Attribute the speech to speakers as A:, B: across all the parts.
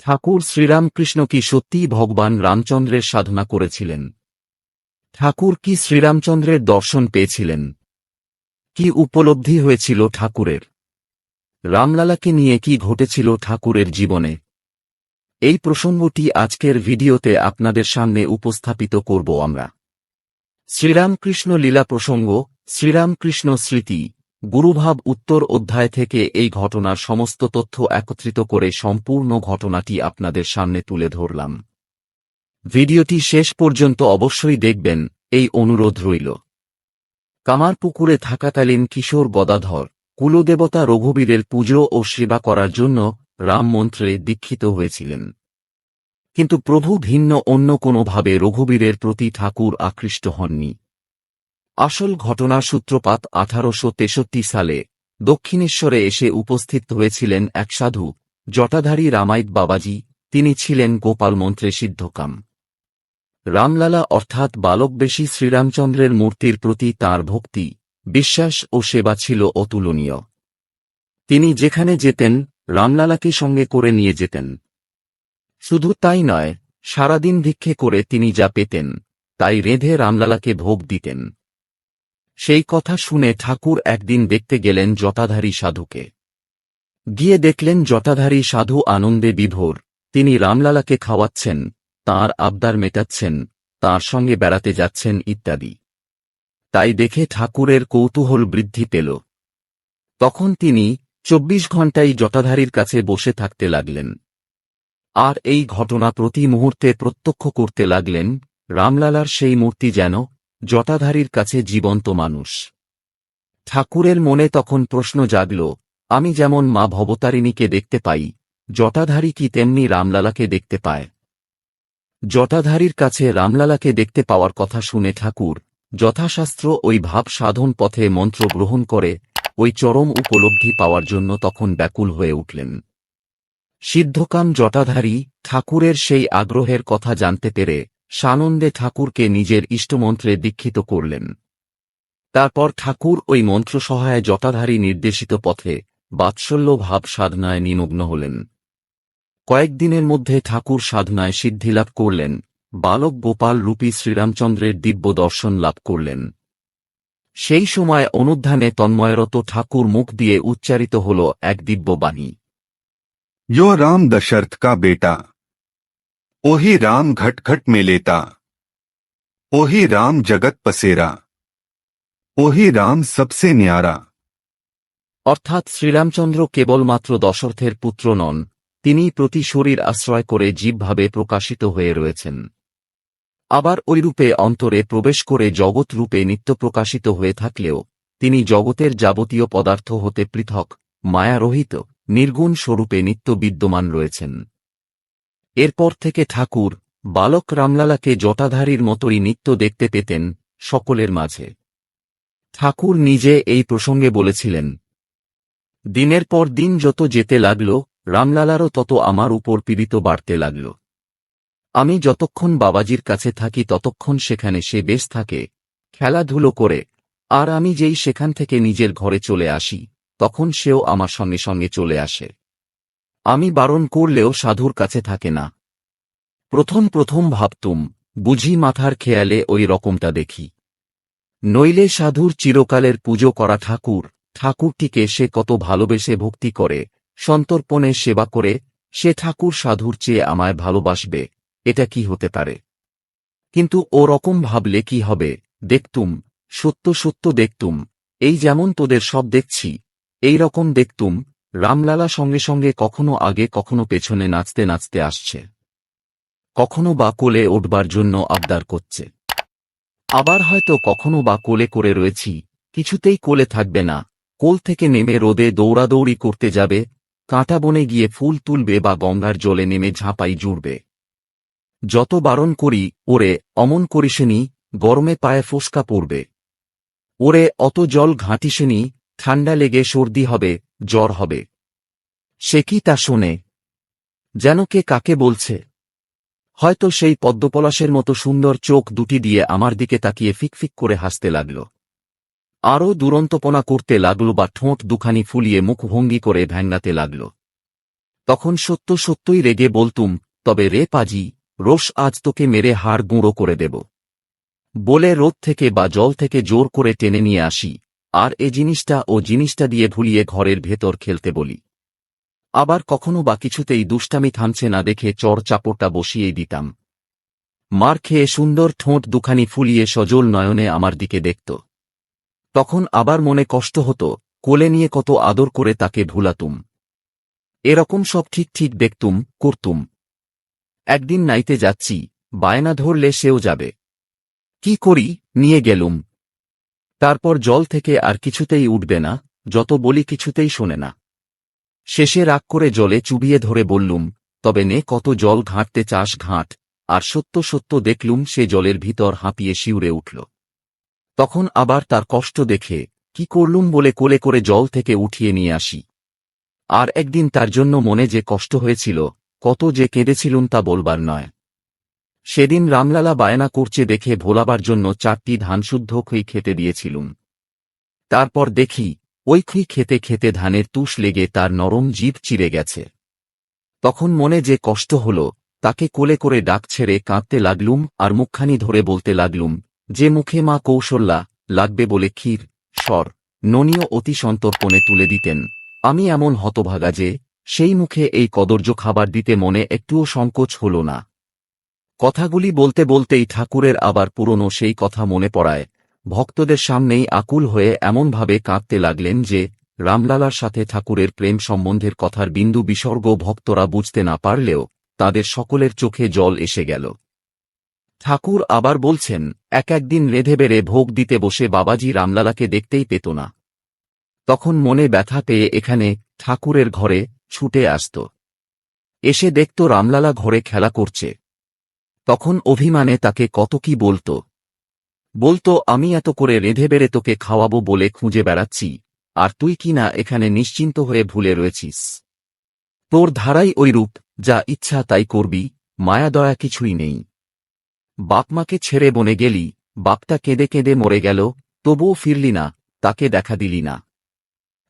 A: ঠাকুর শ্রীরামকৃষ্ণ কি সত্যিই ভগবান রামচন্দ্রের সাধনা করেছিলেন? ঠাকুর কি শ্রীরামচন্দ্রের দর্শন পেয়েছিলেন? কি উপলব্ধি হয়েছিল ঠাকুরের? রামলালাকে নিয়ে কি ঘটেছিল ঠাকুরের জীবনে? এই প্রসঙ্গটি আজকের ভিডিওতে আপনাদের সামনে উপস্থাপিত করব আমরা। শ্রীরামকৃষ্ণ লীলা প্রসঙ্গ, শ্রীরামকৃষ্ণ স্মৃতি। গুরুভাব উত্তর অধ্যায় থেকে এই ঘটনার সমস্ত তথ্য একত্রিত করে সম্পূর্ণ ঘটনাটি আপনাদের সামনে তুলে ধরলাম। ভিডিওটি শেষ পর্যন্ত অবশ্যই দেখবেন, এই অনুরোধ রইল। কামারপুকুরে থাকাকালীন কিশোর গদাধর, কুলদেবতা রঘুবীরের পুজো ও সেবা করার জন্য রাম মন্ত্রে দীক্ষিত হয়েছিলেন। কিন্তু প্রভু ভিন্ন অন্য কোনোভাবে রঘুবীরের প্রতি ঠাকুর আকৃষ্ট হননি। আসল ঘটনার সূত্রপাত আঠারোশো তেষট্টি সালে। দক্ষিণেশ্বরে এসে উপস্থিত হয়েছিলেন এক সাধু, জটাধারী রামায়িক বাবাজি, তিনি ছিলেন গোপাল মন্ত্রে সিদ্ধকাম। রামলালা অর্থাৎ বালকবেশী শ্রীরামচন্দ্রের মূর্তির প্রতি তার ভক্তি, বিশ্বাস ও সেবা ছিল অতুলনীয়। তিনি যেখানে যেতেন, রামলালাকে সঙ্গে করে নিয়ে যেতেন। শুধু তাই নয়, সারাদিন ভিক্ষে করে তিনি যা পেতেন, তাই রেঁধে রামলালাকে ভোগ দিতেন। সেই কথা শুনে ঠাকুর একদিন দেখতে গেলেন জটাধারী সাধুকে। গিয়ে দেখলেন জটাধারী সাধু আনন্দে বিভোর। তিনি রামলালাকে খাওয়াচ্ছেন, তার আবদার মেটাচ্ছেন, তার সঙ্গে বেড়াতে যাচ্ছেন ইত্যাদি। তাই দেখে ঠাকুরের কৌতূহল বৃদ্ধি পেল। তখন তিনি চব্বিশ ঘণ্টাই জটাধারীর কাছে বসে থাকতে লাগলেন। আর এই ঘটনা প্রতি মুহূর্তে প্রত্যক্ষ করতে লাগলেন, রামলালার সেই মূর্তি যেন জটাধারীর কাছে জীবন্ত মানুষ। ঠাকুরের মনে তখন প্রশ্ন জাগল, আমি যেমন মা ভবতারিণীকে দেখতে পাই জটাধারী কি তেমনি রামলালাকে দেখতে পায়? জটাধারীর কাছে রামলালাকে দেখতে পাওয়ার কথা শুনে ঠাকুর যথাশাস্ত্র ওই ভাব সাধন পথে মন্ত্র গ্রহণ করে, ওই চরম উপলব্ধি পাওয়ার জন্য তখন ব্যাকুল হয়ে উঠলেন। সিদ্ধকাম জটাধারী ঠাকুরের সেই আগ্রহের কথা জানতে পেরে সানন্দে ঠাকুরকে নিজের ইষ্টমন্ত্রে দীক্ষিত করলেন। তারপর ঠাকুর ওই মন্ত্র সহায় জটাধারী নির্দেশিত পথে বাৎসল্য ভাব সাধনায় নিমগ্ন হলেন। কয়েকদিনের মধ্যে ঠাকুর সাধনায় সিদ্ধিলাভ করলেন, বালক গোপাল রূপী শ্রীরামচন্দ্রের দিব্য দর্শন লাভ করলেন। সেই সময় অনুধ্যানে তন্ময়রত ঠাকুর মুখ দিয়ে উচ্চারিত হল এক দিব্য বাণী
B: ইয় রাম দশরথ কা বেটা ओही राम घट घट में लेता ओही राम जगत पसेरा ओही राम सबसे न्यारा
A: অর্থাৎ শ্রীরামচন্দ্র কেবলমাত্র দশরথের পুত্র নন তিনি প্রতি শরীর আশ্রয় করে জীবভাবে প্রকাশিত হয়ে রয়েছেন আবার ঐরূপে অন্তরে প্রবেশ করে জগৎ রূপে নিত্য প্রকাশিত হয়ে থাকলেও তিনি জগতের যাবতীয় পদার্থ হতে পৃথক মায়ারহিত নির্গুণ স্বরূপে নিত্য বিদ্যমান রয়েছেন এরপর থেকে ঠাকুর বালক রামলালাকে জটাধারীর মতোই নিত্য দেখতে পেতেন সকলের মাঝে। ঠাকুর নিজে এই প্রসঙ্গে বলেছিলেন, দিনের পর দিন যত যেতে লাগল, রামলালারও তত আমার উপর পীড়িত বাড়তে লাগল। আমি যতক্ষণ বাবাজির কাছে থাকি ততক্ষণ সেখানে সে বেশ থাকে, খেলাধুলো করে, আর আমি যেই সেখান থেকে নিজের ঘরে চলে আসি, তখন সেও আমার সঙ্গে সঙ্গে চলে আসে। আমি বারণ করলেও সাধুর কাছে থাকে না। প্রথম প্রথম ভাবতুম, বুঝি মাথার খেয়ালে ওই রকমটা দেখি। নইলে সাধুর চিরকালের পুজো করা ঠাকুর, ঠাকুরটিকে সে কত ভালোবেসে ভক্তি করে, সন্তর্পণে সেবা করে, সে ঠাকুর সাধুর চেয়ে আমায় ভালোবাসবে, এটা কি হতে পারে? কিন্তু ও রকম ভাবলে কি হবে? দেখতুম, সত্য সত্য দেখতুম, এই যেমন তোদের সব দেখছি, এই রকম দেখতুম রামলালা সঙ্গে সঙ্গে কখনো আগে কখনো পেছনে নাচতে নাচতে আসছে। কখনো বা কোলে উঠবার জন্য আবদার করছে। আবার হয়তো কখনো বা কোলে করে রয়েছি, কিছুতেই কোলে থাকবে না, কোল থেকে নেমে রোদে দৌড়াদৌড়ি করতে যাবে, কাঁটা বনে গিয়ে ফুল তুলবে বা গঙ্গার জলে নেমে ঝাঁপাই জুড়বে। যত বারণ করি, ওরে, অমন করিসেনি, গরমে পায়ে ফোসকা পড়বে। ওরে, অত জল ঘাঁটিসেনি ঠান্ডা লেগে সর্দি হবে জ্বর হবে। সে কি তা শোনে? যেন কে কাকে বলছে? হয়তো সেই পদ্মপলাশের মতো সুন্দর চোখ দুটি দিয়ে আমার দিকে তাকিয়ে ফিকফিক করে হাসতে লাগল। আরও দুরন্তপনা করতে লাগল বা ঠোঁট দুখানি ফুলিয়ে মুখভঙ্গি করে ভ্যাঙ্গাতে লাগল। তখন সত্য সত্যই রেগে বলতুম, তবে রে পাজি, রোষ আজ তোকে মেরে হাড় গুঁড়ো করে দেব। বলে রোদ থেকে বা জল থেকে জোর করে টেনে নিয়ে আসি। আর এ জিনিসটা ও জিনিসটা দিয়ে ভুলিয়ে ঘরের ভেতর খেলতে বলি। আবার কখনো বা কিছুতেই দুষ্টামি থামছে না দেখে চর চাপড়টা বসিয়েই দিতাম। মার খেয়ে সুন্দর ঠোঁট দুখানি ফুলিয়ে সজল নয়নে আমার দিকে দেখত। তখন আবার মনে কষ্ট হতো, কোলে নিয়ে কত আদর করে তাকে ভুলাতুম। এরকম সব ঠিক ঠিক দেখতুম, করতুম। একদিন নাইতে যাচ্ছি, বায়না ধরলে সেও যাবে। কি করি, নিয়ে গেলুম। তারপর জল থেকে আর কিছুতেই উঠবে না, যত বলি কিছুতেই শোনে না। শেষে রাগ করে জলে চুবিয়ে ধরে বললুম, তবে নে কত জল ঘাঁটতে চাস ঘাঁট। আর সত্য সত্য দেখলুম সে জলের ভিতর হাঁপিয়ে শিউরে উঠল। তখন আবার তার কষ্ট দেখে, কি করলুম বলে কোলে করে জল থেকে উঠিয়ে নিয়ে আসি? আর একদিন তার জন্য মনে যে কষ্ট হয়েছিল, কত যে কেঁদেছিলুম তা বলবার নয়। সেদিন রামলালা বায়না করছে দেখে ভোলাবার জন্য চারটি ধানশুদ্ধ খুই খেতে দিয়েছিলুম। তারপর দেখি, ওই খুই খেতে খেতে ধানের তুষ লেগে তার নরম জিভ চিরে গেছে। তখন মনে যে কষ্ট হল, তাকে কোলে করে ডাক ছেড়ে কাঁদতে লাগলুম আর মুখখানি ধরে বলতে লাগলুম, যে মুখে মা কৌশল্যা, লাগবে বলে ক্ষীর, স্বর ননীয় অতি সন্তর্পণে তুলে দিতেন। আমি এমন হতভাগা যে, সেই মুখে এই কদর্য খাবার দিতে মনে একটুও সংকোচ হল না। কথাগুলি বলতে বলতেই ঠাকুরের আবার পুরনো সেই কথা মনে পড়ায়। ভক্তদের সামনেই আকুল হয়ে এমনভাবে কাঁদতে লাগলেন যে, রামলালার সাথে ঠাকুরের প্রেম সম্বন্ধের কথার বিন্দু বিসর্গ ভক্তরা বুঝতে না পারলেও তাদের সকলের চোখে জল এসে গেল। ঠাকুর আবার বলছেন, এক একদিন রেধে বেড়ে ভোগ দিতে বসে বাবাজি রামলালাকে দেখতেই পেত না। তখন মনে ব্যথা পেয়ে এখানে ঠাকুরের ঘরে ছুটে আসত। এসে দেখত রামলালা ঘরে খেলা করছে। তখন অভিমানে তাকে কত কি বলত। বলতো, আমি এত করে রেঁধে বেড়ে তোকে খাওয়াবো বলে খুঁজে বেড়াচ্ছি, আর তুই কি না এখানে নিশ্চিন্ত হয়ে ভুলে রয়েছিস? তোর ধারাই ওই রূপ যা ইচ্ছা তাই করবি মায়াদয়া কিছুই নেই। বাপমাকে ছেড়ে বনে গেলি, বাপটা কেঁদে কেঁদে মরে গেল, তবুও ফিরলি না, তাকে দেখা দিলি না।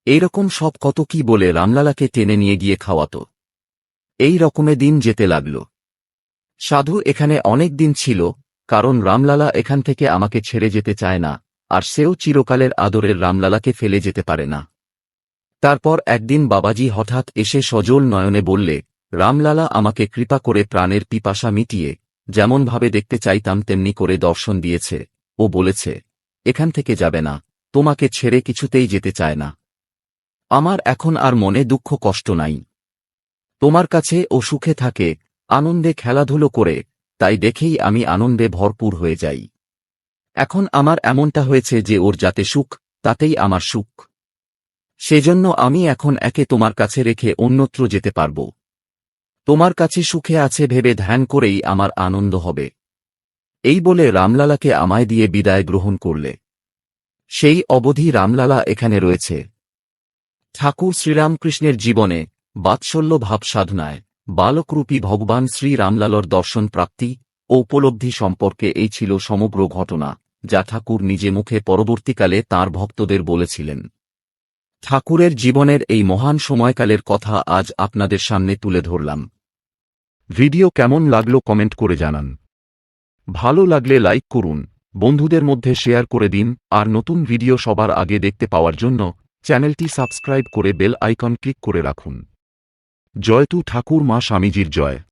A: এইরকম সব কত কি বলে রামলালাকে টেনে নিয়ে গিয়ে খাওয়াত। এই রকমে দিন যেতে লাগল। সাধু এখানে অনেক দিন ছিল, কারণ রামলালা এখান থেকে আমাকে ছেড়ে যেতে চায় না, আর সেও চিরকালের আদরের রামলালাকে ফেলে যেতে পারে না। তারপর একদিন বাবাজি হঠাৎ এসে সজল নয়নে বললে, রামলালা আমাকে কৃপা করে প্রাণের পিপাসা মিটিয়ে, যেমনভাবে দেখতে চাইতাম তেমনি করে দর্শন দিয়েছে, ও বলেছে, এখান থেকে যাবে না, তোমাকে ছেড়ে কিছুতেই যেতে চায় না। আমার এখন আর মনে দুঃখ কষ্ট নাই। তোমার কাছে ও সুখে থাকে আনন্দে খেলাধুলো করে, তাই দেখেই আমি আনন্দে ভরপুর হয়ে যাই। এখন আমার এমনটা হয়েছে যে ওর যাতে সুখ, তাতেই আমার সুখ। সেজন্য আমি এখন একে তোমার কাছে রেখে অন্যত্র যেতে পারব। তোমার কাছে সুখে আছে ভেবে ধ্যান করেই আমার আনন্দ হবে। এই বলে রামলালাকে আমায় দিয়ে বিদায় গ্রহণ করলে। সেই অবধি রামলালা এখানে রয়েছে। ঠাকুর শ্রীরামকৃষ্ণের জীবনে বাৎসল্য ভাব সাধনায়। বালকরূপী ভগবান শ্রী রামলালর দর্শন প্রাপ্তি ও উপলব্ধি সম্পর্কে এই ছিল সমগ্র ঘটনা, যা ঠাকুর নিজে মুখে পরবর্তীকালে তার ভক্তদের বলেছিলেন। ঠাকুরের জীবনের এই মহান সময়কালের কথা আজ আপনাদের সামনে তুলে ধরলাম। ভিডিও কেমন লাগল কমেন্ট করে জানান। ভালো লাগলে লাইক করুন, বন্ধুদের মধ্যে শেয়ার করে দিন, আর নতুন ভিডিও সবার আগে দেখতে পাওয়ার জন্য চ্যানেলটি সাবস্ক্রাইব করে বেল আইকন ক্লিক করে রাখুন। জয়তু ঠাকুর মা স্বামীজির জয়।